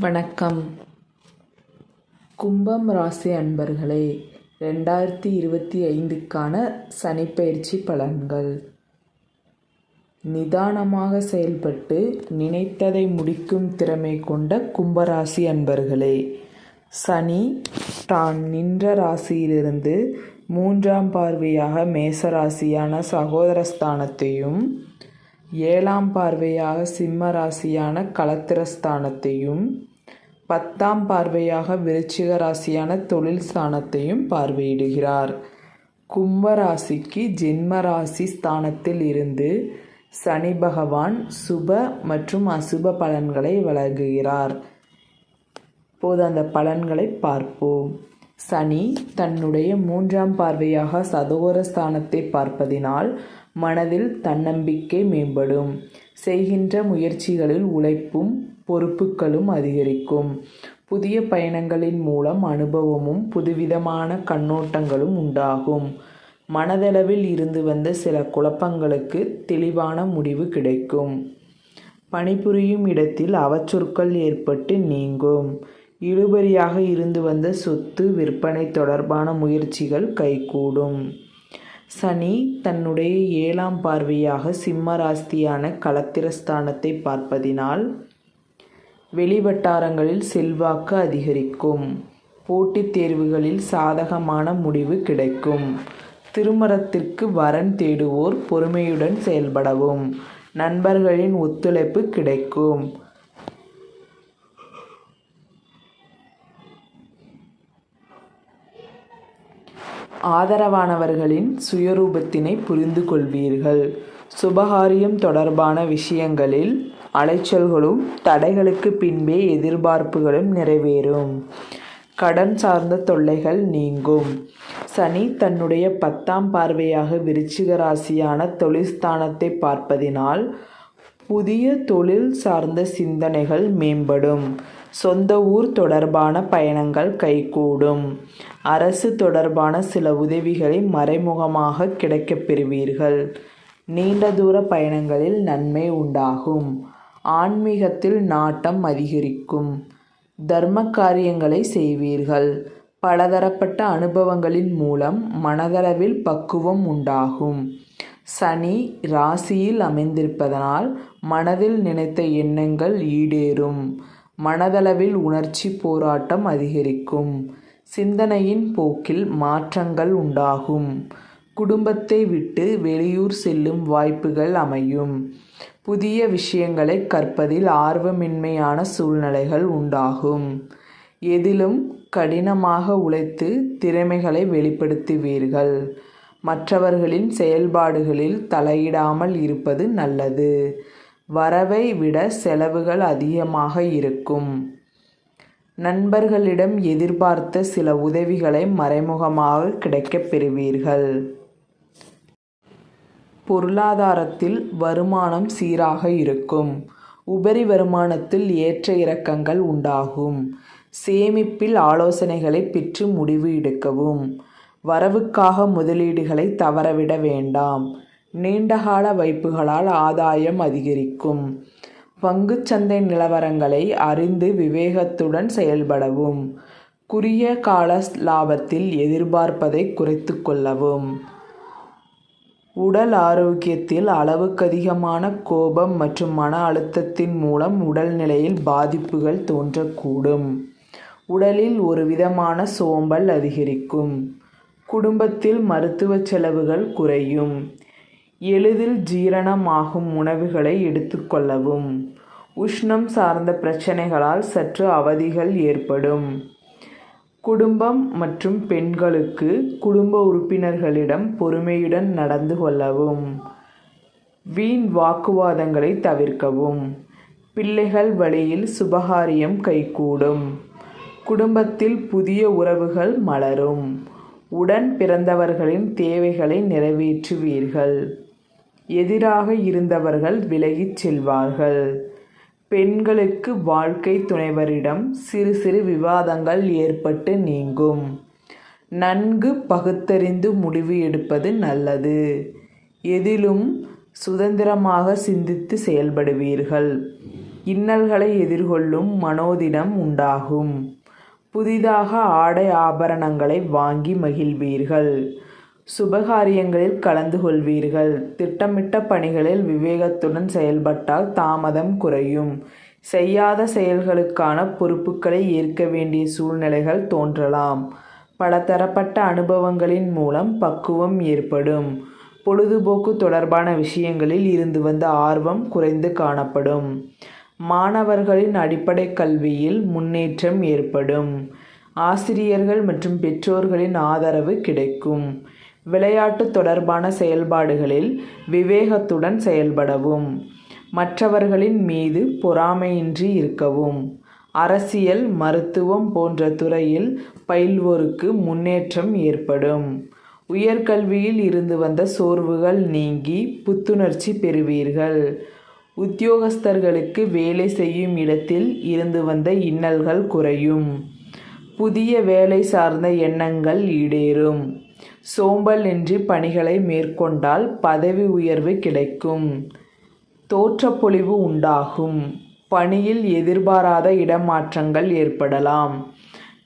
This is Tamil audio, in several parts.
வணக்கம். கும்பம் ராசி அன்பர்களே ரெண்டாயிரத்தி இருபத்தி ஐந்துக்கான சனிப்பயிற்சி பலன்கள். நிதானமாக செயல்பட்டு நினைத்ததை முடிக்கும் திறமை கொண்ட கும்பராசி அன்பர்களே சனி தான் நின்ற ராசியிலிருந்து மூன்றாம் பார்வையாக மேசராசியான சகோதரஸ்தானத்தையும் ஏழாம் பார்வையாக சிம்ம ராசியான களத்திரஸ்தானத்தையும் பத்தாம் பார்வையாக விருச்சிக ராசியான தொழில் ஸ்தானத்தையும் பார்வையிடுகிறார். கும்பராசிக்கு ஜென்மராசி ஜென்ம ராசி ஸ்தானத்தில் இருந்து சனி பகவான் சுப மற்றும் அசுப பலன்களை வழங்குகிறார். இப்போது அந்த பலன்களை பார்ப்போம். சனி தன்னுடைய மூன்றாம் பார்வையாக சதோர ஸ்தானத்தை பார்ப்பதினால் மனதில் தன்னம்பிக்கை மேம்படும். செய்கின்ற முயற்சிகளில் உழைப்பும் பொறுப்புகளும் அதிகரிக்கும். புதிய பயணங்களின் மூலம் அனுபவமும் புதுவிதமான கண்ணோட்டங்களும் உண்டாகும். மனதளவில் இருந்து வந்த சில குழப்பங்களுக்கு தெளிவான முடிவு கிடைக்கும். பணிபுரியும் இடத்தில் அவச்சொற்கள் ஏற்பட்டு நீங்கும். இழுபறியாக இருந்து வந்த சொத்து விற்பனை தொடர்பான முயற்சிகள் கைகூடும். சனி தன்னுடைய ஏழாம் பார்வையாக சிம்ம ராசியான களத்திரஸ்தானத்தை பார்ப்பதினால் வெளிவட்டாரங்களில் செல்வாக்கு அதிகரிக்கும். போட்டித் தேர்வுகளில் சாதகமான முடிவு கிடைக்கும். திருமணத்திற்கு வரன் தேடுவோர் பொறுமையுடன் செயல்படவும். நண்பர்களின் ஒத்துழைப்பு கிடைக்கும். ஆதரவானவர்களின் சுயரூபத்தினை புரிந்து கொள்வீர்கள் சுபகாரியம் தொடர்பான விஷயங்களில் அலைச்சல்களும் தடைகளுக்கு பின்பே எதிர்பார்ப்புகளும் நிறைவேறும். கடன் சார்ந்த தொல்லைகள் நீங்கும். சனி தன்னுடைய பத்தாம் பார்வையாக விருச்சிக ராசியான தொழில்ஸ்தானத்தை பார்ப்பதினால் புதிய தொழில் சார்ந்த சிந்தனைகள் மேம்படும். சொந்த ஊர் தொடர்பான பயணங்கள் கைகூடும். அரசு தொடர்பான சில உதவிகளை மறைமுகமாக கிடைக்கப் பெறுவீர்கள். நீண்ட தூர பயணங்களில் நன்மை உண்டாகும். ஆன்மீகத்தில் நாட்டம் அதிகரிக்கும். தர்ம காரியங்களை செய்வீர்கள். பலதரப்பட்ட அனுபவங்களின் மூலம் மனதளவில் பக்குவம் உண்டாகும். சனி ராசியில் அமைந்திருப்பதனால் மனதில் நினைத்த எண்ணங்கள் ஈடேறும். மனதளவில் உணர்ச்சி போராட்டம் அதிகரிக்கும். சிந்தனையின் போக்கில் மாற்றங்கள் உண்டாகும். குடும்பத்தை விட்டு வெளியூர் செல்லும் வாய்ப்புகள் அமையும். புதிய விஷயங்களை கற்பதில் ஆர்வமின்மையான சூழ்நிலைகள் உண்டாகும். எதிலும் கடினமாக உழைத்து திறமைகளை வெளிப்படுத்துவீர்கள். மற்றவர்களின் செயல்பாடுகளில் தலையிடாமல் இருப்பது நல்லது. வரவை விட செலவுகள் அதிகமாக இருக்கும். நண்பர்களிடம் எதிர்பார்த்த சில உதவிகளை மறைமுகமாக கிடைக்கப் பெறுவீர்கள். பொருளாதாரத்தில் வருமானம் சீராக இருக்கும். உபரி வருமானத்தில் ஏற்ற இறக்கங்கள் உண்டாகும். சேமிப்பில் ஆலோசனைகளை பெற்று முடிவு எடுக்கவும். வரவுக்காக முதலீடுகளை தவறவிட வேண்டாம். நீண்டகால வைப்புகளால் ஆதாயம் அதிகரிக்கும். பங்குச்சந்தை நிலவரங்களை அறிந்து விவேகத்துடன் செயல்படவும் குறுகிய கால லாபத்தில் எதிர்பார்ப்பதை குறைத்து கொள்ளவும். உடல் ஆரோக்கியத்தில் அளவுக்கதிகமான கோபம் மற்றும் மன அழுத்தத்தின் மூலம் உடல்நிலையில் பாதிப்புகள் தோன்றக்கூடும். உடலில் ஒரு விதமான சோம்பல் அதிகரிக்கும். குடும்பத்தில் மருத்துவ செலவுகள் குறையும். எளிதில் ஜீரணமாகும் உணவுகளை எடுத்துக்கொள்ளவும் உஷ்ணம் சார்ந்த பிரச்சனைகளால் சற்று அவதிகள் ஏற்படும். குடும்பம் மற்றும் பெண்களுக்கு குடும்ப உறுப்பினர்களிடம் பொறுமையுடன் நடந்து கொள்ளவும். வீண் வாக்குவாதங்களை தவிர்க்கவும். பிள்ளைகள் வழியில் சுபகாரியம் கைகூடும். குடும்பத்தில் புதிய உறவுகள் மலரும். உடன் பிறந்தவர்களின் தேவைகளை நிறைவேற்றுவீர்கள். எதிராக இருந்தவர்கள் விலகிச் செல்வார்கள். பெண்களுக்கு வாழ்க்கை துணைவரிடம் சிறு சிறு விவாதங்கள் ஏற்பட்டு நீங்கும். நன்கு பகுத்தறிந்து முடிவு எடுப்பது நல்லது. எதிலும் சுதந்திரமாக சிந்தித்து செயல்படுவீர்கள். இன்னல்களை எதிர்கொள்ளும் மனோதிடம் உண்டாகும். புதிதாக ஆடை ஆபரணங்களை வாங்கி மகிழ்வீர்கள். சுபகாரியங்களில் கலந்து கொள்வீர்கள். திட்டமிட்ட பணிகளில் விவேகத்துடன் செயல்பட்டால் தாமதம் குறையும். செய்யாத செயல்களுக்கான பொறுப்புகளை ஏற்க வேண்டிய சூழ்நிலைகள் தோன்றலாம். பலதரப்பட்ட அனுபவங்களின் மூலம் பக்குவம் ஏற்படும். பொழுதுபோக்கு தொடர்பான விஷயங்களில் இருந்து வந்த ஆர்வம் குறைந்து காணப்படும். மாணவர்களின் அடிப்படை கல்வியில் முன்னேற்றம் ஏற்படும். ஆசிரியர்கள் மற்றும் பெற்றோர்களின் ஆதரவு கிடைக்கும். விளையாட்டு தொடர்பான செயல்பாடுகளில் விவேகத்துடன் செயல்படவும் மற்றவர்களின் மீது பொறாமையின்றி இருக்கவும் அரசியல் மருத்துவம் போன்ற துறையில் பயில்வோருக்கு முன்னேற்றம் ஏற்படும். உயர்கல்வியில் இருந்து வந்த சோர்வுகள் நீங்கி புத்துணர்ச்சி பெறுவீர்கள். உத்தியோகஸ்தர்களுக்கு வேலை செய்யும் இடத்தில் இருந்து வந்த இன்னல்கள் குறையும். புதிய வேலை சார்ந்த எண்ணங்கள் ஈடேறும். சோம்பலின்றி பணிகளை மேற்கொண்டால் பதவி உயர்வு கிடைக்கும். தோற்றப்பொழிவு உண்டாகும். பணியில் எதிர்பாராத இடமாற்றங்கள் ஏற்படலாம்.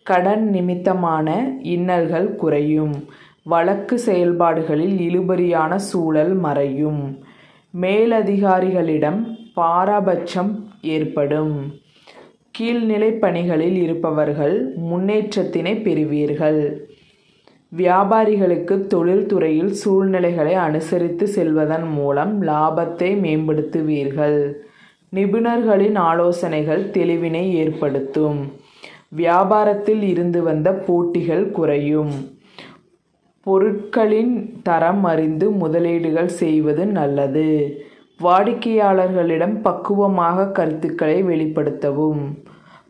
கடன் நிமித்தமான இன்னல்கள் குறையும். வழக்கு செயல்பாடுகளில் இழுபறியான சூழல் மறையும். மேலதிகாரிகளிடம் பாரபட்சம் ஏற்படும். கீழ்நிலை பணிகளில் இருப்பவர்கள் முன்னேற்றத்தினை பெறுவீர்கள். வியாபாரிகளுக்கு தொழில்துறையில் சூழ்நிலைகளை அனுசரித்து செல்வதன் மூலம் லாபத்தை மேம்படுத்துவீர்கள். நிபுணர்களின் ஆலோசனைகள் தெளிவினை ஏற்படுத்தும். வியாபாரத்தில் இருந்து வந்த போட்டிகள் குறையும். பொருட்களின் தரம் அறிந்து முதலீடுகள் செய்வது நல்லது. வாடிக்கையாளர்களிடம் பக்குவமாக கருத்துக்களை வெளிப்படுத்தவும்.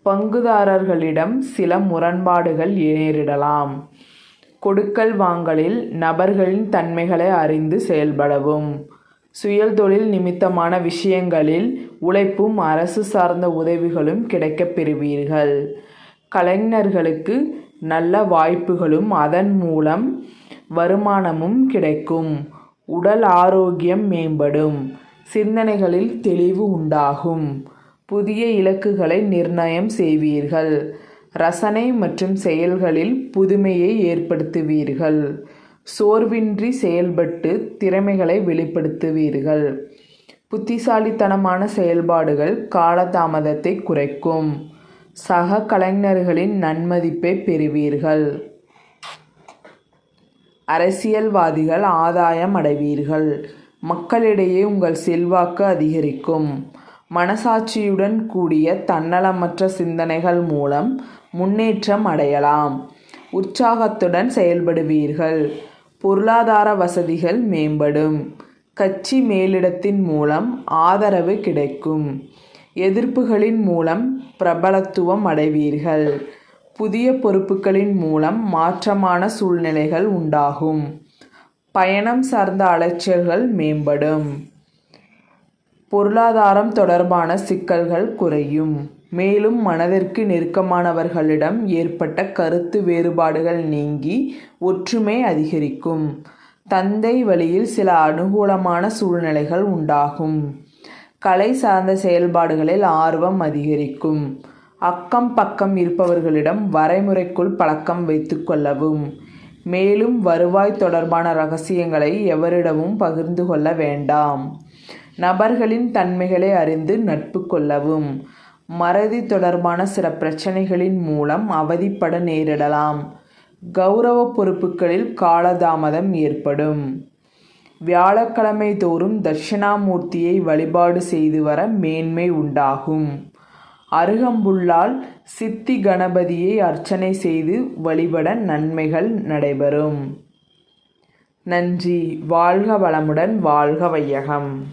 பங்குதாரர்களிடம் சில முரண்பாடுகள் நேரிடலாம். கொடுக்கல் வாங்கலில் நபர்களின் தன்மைகளை அறிந்து செயல்படவும். சுயதொழில் நிமித்தமான விஷயங்களில் உழைப்பும் அரசு சார்ந்த உதவிகளும் கிடைக்கப் பெறுவீர்கள். கலைஞர்களுக்கு நல்ல வாய்ப்புகளும் அதன் மூலம் வருமானமும் கிடைக்கும். உடல் ஆரோக்கியம் மேம்படும். சிந்தனைகளில் தெளிவு உண்டாகும். புதிய இலக்குகளை நிர்ணயம் செய்வீர்கள். ரசனை மற்றும் செயல்களில் புதுமையை ஏற்படுத்துவீர்கள். சோர்வின்றி செயல்பட்டு திறமைகளை வெளிப்படுத்துவீர்கள். புத்திசாலித்தனமான செயல்பாடுகள் காலதாமதத்தை குறைக்கும். சக கலைஞர்களின் நன்மதிப்பை பெறுவீர்கள். அரசியல்வாதிகள் ஆதாயம் அடைவீர்கள். மக்களிடையே உங்கள் செல்வாக்கு அதிகரிக்கும். மனசாட்சியுடன் கூடிய தன்னலமற்ற சிந்தனைகள் மூலம் முன்னேற்றம் அடையலாம். உற்சாகத்துடன் செயல்படுவீர்கள். பொருளாதார வசதிகள் மேம்படும். கட்சி மேலிடத்தின் மூலம் ஆதரவு கிடைக்கும். எதிர்ப்புகளின் மூலம் பிரபலத்துவம் அடைவீர்கள். புதிய பொறுப்புகளின் மூலம் மாற்றமான சூழ்நிலைகள் உண்டாகும். பயணம் சார்ந்த அலைச்சல்கள் மேம்படும். பொருளாதாரம் தொடர்பான சிக்கல்கள் குறையும். மேலும் மனதிற்கு நெருக்கமானவர்களிடம் ஏற்பட்ட கருத்து வேறுபாடுகள் நீங்கி ஒற்றுமை அதிகரிக்கும். தந்தை வழியில் சில அனுகூலமான சூழ்நிலைகள் உண்டாகும். கலை சார்ந்த செயல்பாடுகளில் ஆர்வம் அதிகரிக்கும். அக்கம் பக்கம் இருப்பவர்களிடம் வரைமுறைக்குள் பழக்கம் வைத்து கொள்ளவும். மேலும் வருவாய் தொடர்பான ரகசியங்களை எவரிடமும் பகிர்ந்து கொள்ள வேண்டாம். நபர்களின் தன்மைகளை அறிந்து நட்பு கொள்ளவும். மறதி தொடர்பான சில பிரச்சனைகளின் மூலம் அவதிப்பட நேரிடலாம். கௌரவ பொறுப்புகளில் காலதாமதம் ஏற்படும். வியாழக்கிழமை தோறும் தட்சிணாமூர்த்தியை வழிபாடு செய்து வர மேன்மை உண்டாகும். அருகம்புல்லால் சித்தி கணபதியை அர்ச்சனை செய்து வழிபட நன்மைகள் நடைபெறும். நன்றி. வாழ்க வளமுடன் வாழ்க வையகம்.